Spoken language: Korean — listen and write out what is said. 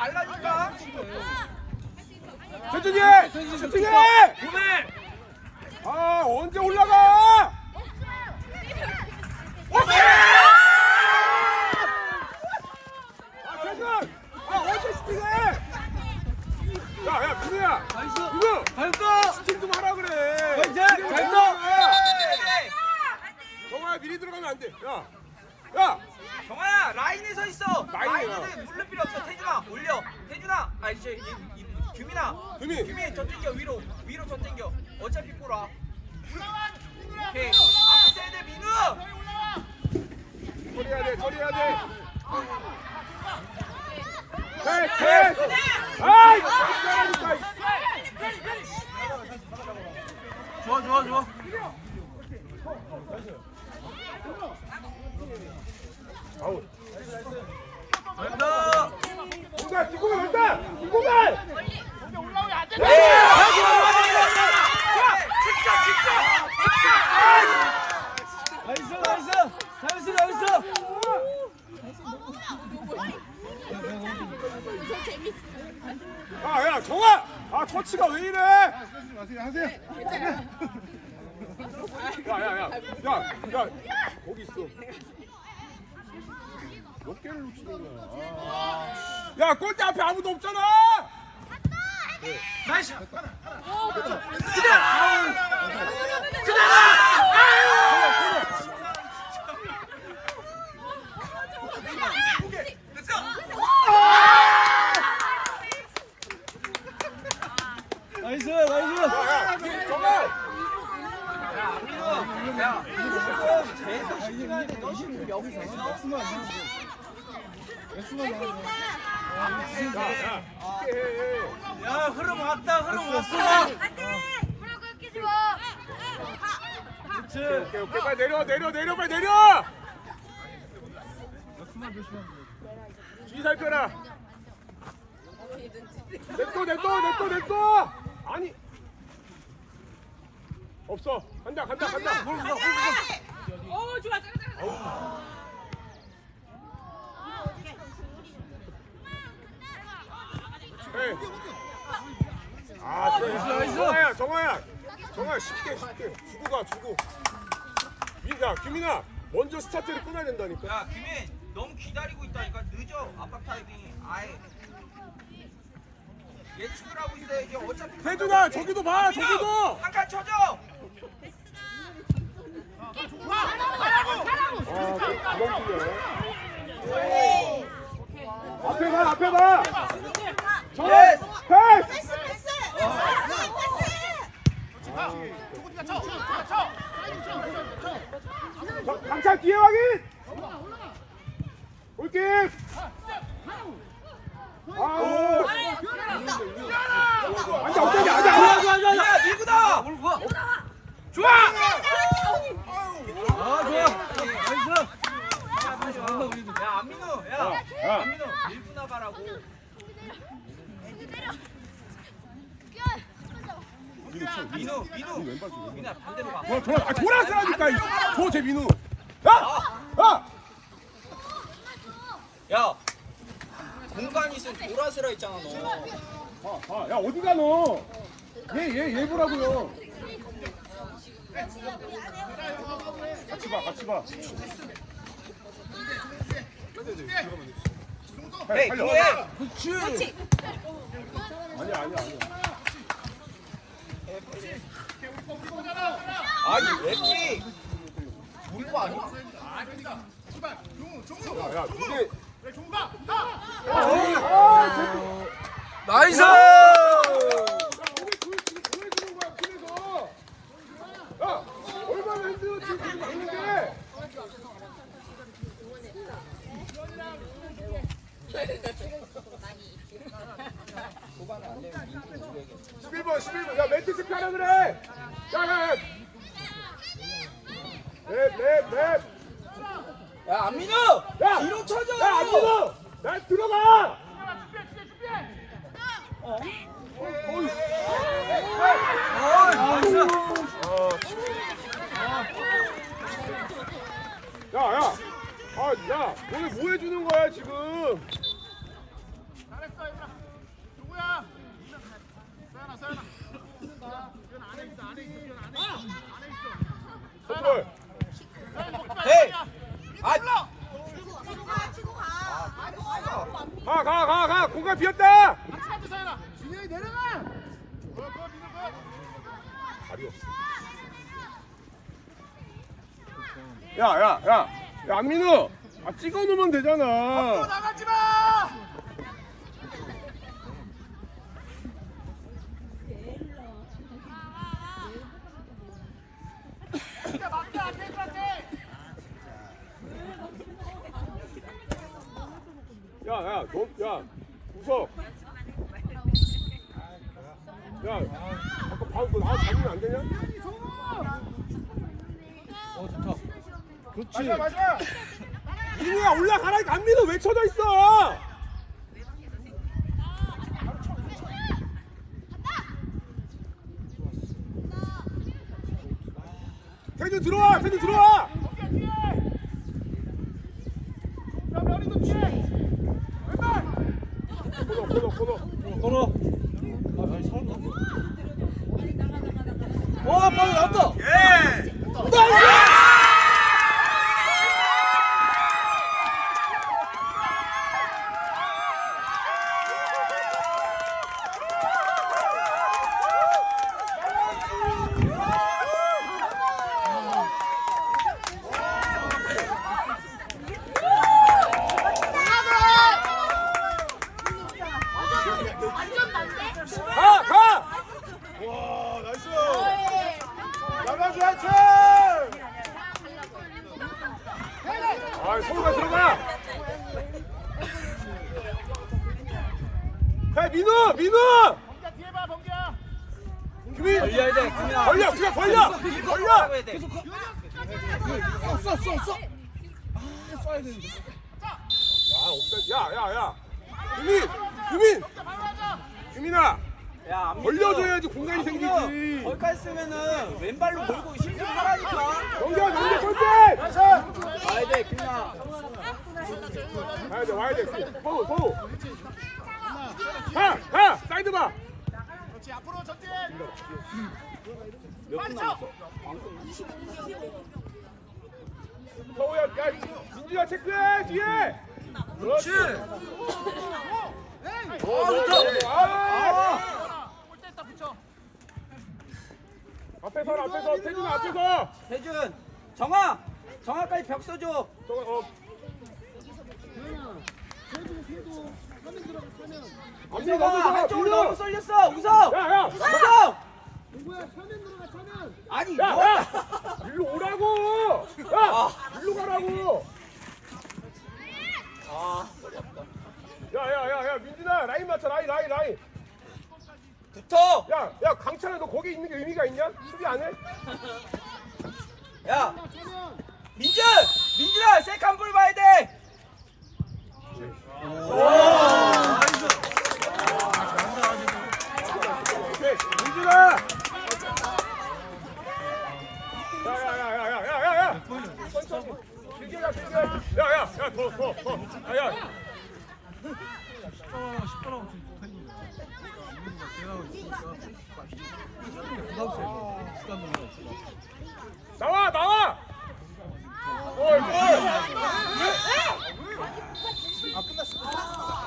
말라니까. 최준이! 슈팅해! 보내. 아 언제 올라가? 오케이! 아 최준! 아 언제 슈팅해? 야 야 민우야! 민우! 잘했어. 슈팅 좀 하라 그래! 잘했어! 정아야 미리 들어가면 안 돼. 야! 야! 정아야 라인에 서 있어. 라인이야. 라인에는 물을 필요 없어. 태준아 올려. 태준아. 아 이제 이- 이- 규민아. 규민. 규민 저 땡겨 위로 위로 저 땡겨. 어차피 골아. 오케이. 앞에 서야 돼 민우. 처리해야 돼, 처리해야 돼. 패스, 패스! 아이! 잘하니까. 좋아 좋아 좋아. 아웃. 잘한다. 공간, 뒷공간 왔다! 뒷공간! 네. 진짜 진짜 나이스 나이스 잘했어 잘했어 야, 야, 정아! 아, 터치가 왜 이래? 하세요, 하세요. 야, 야, 야, 야, 야, 거기 있어. 몇 개를 놓치는 거야? 야, 골대 앞에 아무도 없잖아! 나이스. 나이스 나이스 야, 야, 이 정아! 야 민우. 야 민우. 제일 신중해야 돼. 너 지금 여기 있어. 야, 흐름 왔다 흐름 왔어. 오케이, 오케이, 오케이, 빨리 내려, 내려, 내려, 빨리 내려! 주의 살펴라. 냅둬, 냅둬, 냅둬, 냅둬! 아니. 없어. 간다, 간다, 간다. 오 좋아 잘잘잘 에이. 아. 나이스. 정아야, 정아야. 정아야, 쉽게, 쉽게. 주고 가, 주고. 민, 야, 규민아. 먼저 스타트를 끊어야 된다니까. 야 김민 너무 기다리고 있다니까 늦어 압박 타이밍 아예 예측을 하고 있어야지 어차피 태준아, 저기도 봐, 저기도! 한칸 쳐줘 아, 그럼 뚫려. 앞에 봐, 앞에 봐! 예스! 패스! 저, 강찬 뒤에 확인! 올게! 아우! 앉아, 엎드려, 앉아, 앉아! 야 밀구다 좋아 아 좋아 야 안민우 야. 안민우 밀고 나가라고 민우 민우 민우야 반대로 가 돌아, 돌아, 아, 돌았으라니까! 저, 제 민우! 야! 야! 야 공간 있으면 돌아서라 했잖아 너 아, 아, 야, 어디 가 너? 얘, 얘, 얘 보라고요. 같이 봐, 같이 봐. 살려. 그래 그렇지 아니야, 아니야, 아니야. 아니 왠지 우리 거 아니야? 아니야 종우 종우. 야 종우. 네, 종우 가. 아, 아, 네. 아, 나이스! 얼마나 힘들어 지금 보는 게 11번 11번 야 멘티스 펴라 그래 야야야 랩랩랩 야, 안 믿어! 야! 뒤로 쳐줘! 야안 들어! 날 들어가! 준비해 준비해 준비해 어? 풋볼 에이 아 가, 가, 가, 가, 공간 비었다! 진영이 내려가! 야, 야, 야. 양민우. 아, 찍어 놓으면 되잖아. 앞으로 나가지 마. 야, 야, 너, 야, 웃어. 야, 아까 방금 나 잡으면 안 되냐? 어 좋다 그렇지 맞아 맞아. 민우야 올라가라니까 안민우 왜 쳐져 있어? 태준 들어와, 태준 들어와. 코너, 아 빨리 나왔다 예. 가, 가. 와 나이스. 나가지 않지. 아, 서울가 들어가. 야, 민우, 민우. 범기야 뒤에 봐 범기야. 규민. 벌려야 돼, 규민아. 벌려, 그냥 벌려. 벌려. 해야 돼. 쏴쏴 쏴 아 쏴야 되는데 야, 없다. 야, 야, 야. 규민, 규민. 규민아. 야, 안 벌려줘야지. 공간이 안 생기지. 거기까지 쓰면은 왼발로 몰고 힘좀 하라니까. 넘겨, 넘겨, 골대. 가야 돼, 규민아. 와야 돼, 와야 돼. 서우. 가, 가. 사이드 봐. 그렇지 앞으로 전진. 몇분 남았어? 서우야, 야, 민주야 체크해 뒤에. 그렇지. 앞에 서, 앞에 서, 태준 앞에 서. 태준, 정아, 정아까지 벽 써줘. 저거, 어. 앞에 우성아, 너무 서, 한쪽으로 민우. 너무 쏠렸어. 우성. 야, 야. 우성. 아니, 야, 너. 야! 일로 오라고! 야! 아. 일로 가라고! 아, 야, 민준아, 라인 맞춰, 라인, 라인, 라인. 붙어. 야, 야, 강찬아, 너 거기 있는 게 의미가 있냐? 수비 안 해? 야, 민준, 민준아, 세컨 볼 봐야 돼. 오케이, 민준아! 야, 야, 야, 야, 야, 야, 야, 야! 천천히. 길게 가, 길게 가. 야, 야, 야, 더, 더, 더. 야, 야. 나와, 나와! 어. 아 끝났어.